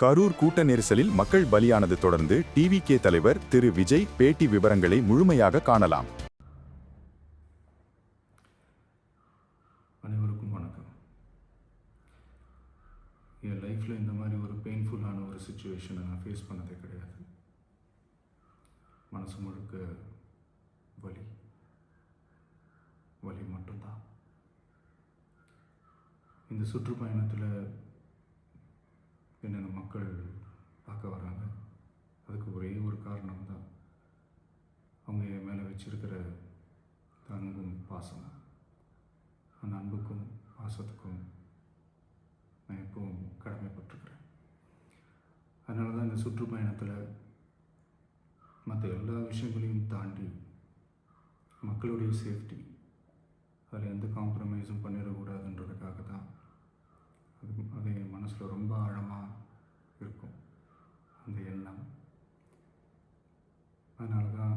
கரூர் கூட்ட நெரிசலில் மக்கள் பலியானது தொடர்ந்து டிவிகே தலைவர் திரு. விஜய் பேட்டி விவரங்களை முழுமையாக காணலாம். அனைவருக்கும் வணக்கம். என் லைஃப்பில் இந்த மாதிரி ஒரு பெயின்ஃபுல்லான ஒரு சுச்சுவேஷனை நான் ஃபேஸ் பண்ணதே கிடையாது. மனசு முழுக்க வலி. வலி மட்டும்தான். இந்த சுற்றுப்பயணத்தில் என்னென்ன மக்கள் பார்க்க வராங்க அதுக்கு ஒரே ஒரு காரணம் தான் அவங்க என் மேலே வச்சிருக்கிற அன்பும் பாசமும் அந்த அன்புக்கும் பாசத்துக்கும் நான் எப்பவும் கடமைப்பட்டிருக்கிறேன். அதனால தான் இந்த சுற்றுப்பயணத்தில் மற்ற எல்லா விஷயங்களையும் தாண்டி மக்களுடைய சேஃப்டி அதில் எந்த காம்ப்ரமைஸும் பண்ணிடக்கூடாதுன்ற தான் அது அது என் மனசில் ரொம்ப ஆழமாக இருக்கும் அந்த எண்ணம் அதனால தான்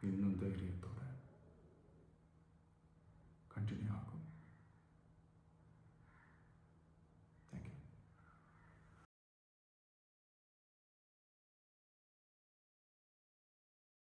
il non del creatore.